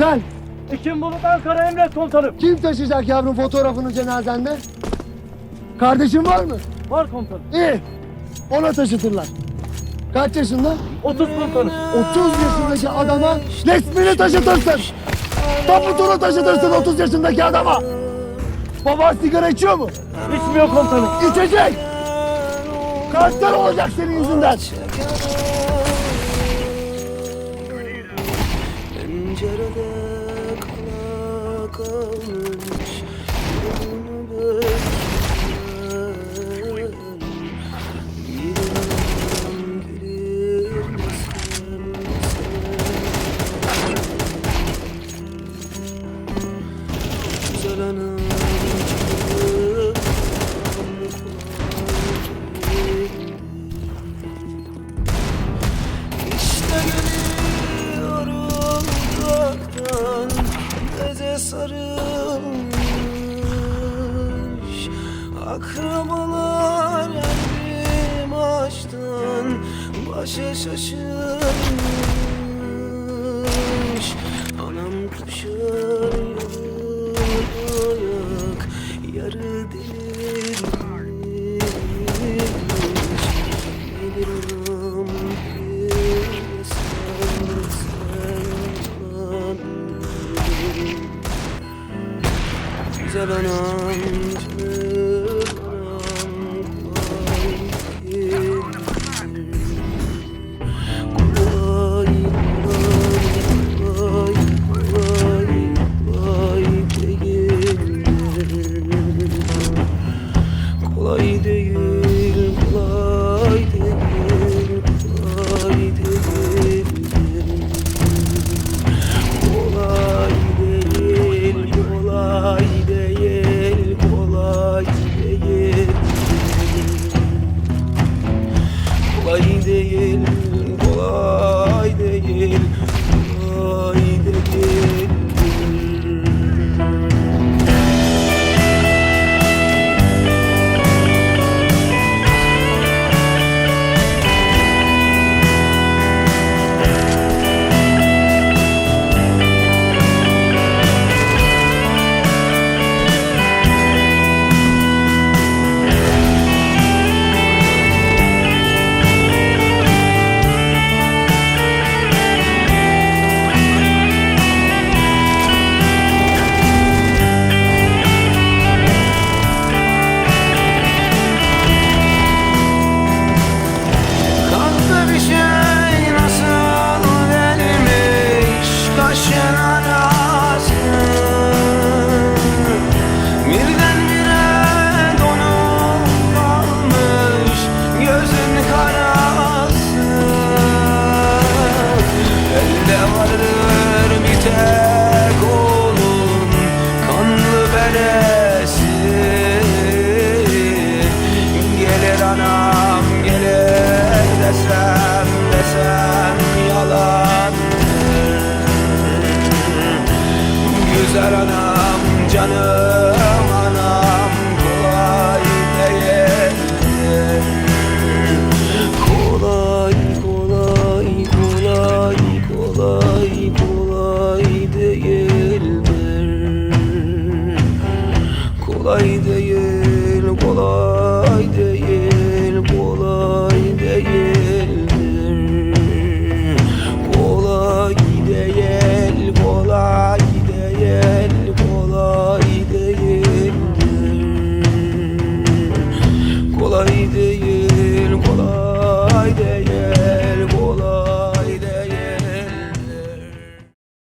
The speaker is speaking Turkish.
Sen Ekim Bulut Ankara Emret Komutanım. kim taşıyacak yavrum fotoğrafını cenazende? Kardeşin var mı? Var komutanım. İyi. Ona taşıtırlar. Kaç yaşında? 30 komutanım. 30 yaşındaki adama resmini taşıtırsın. Tabutunu taşıtırsın 30 yaşındaki adama. Baban sigara içiyor mu? İçmiyor komutanım. İçecek. Kanser olacak senin yüzünden. Pencerede kala kalmış Yolunu bekleyen Bir yandan gelir misin Güzel anam sarılmış. Akrabalar elbim açtan Başa şaşırmış. Anam kuşar ayak Yarı delirmiş Güzel anam canım anam kolay kolay kolay kolay değil. Kolay değil,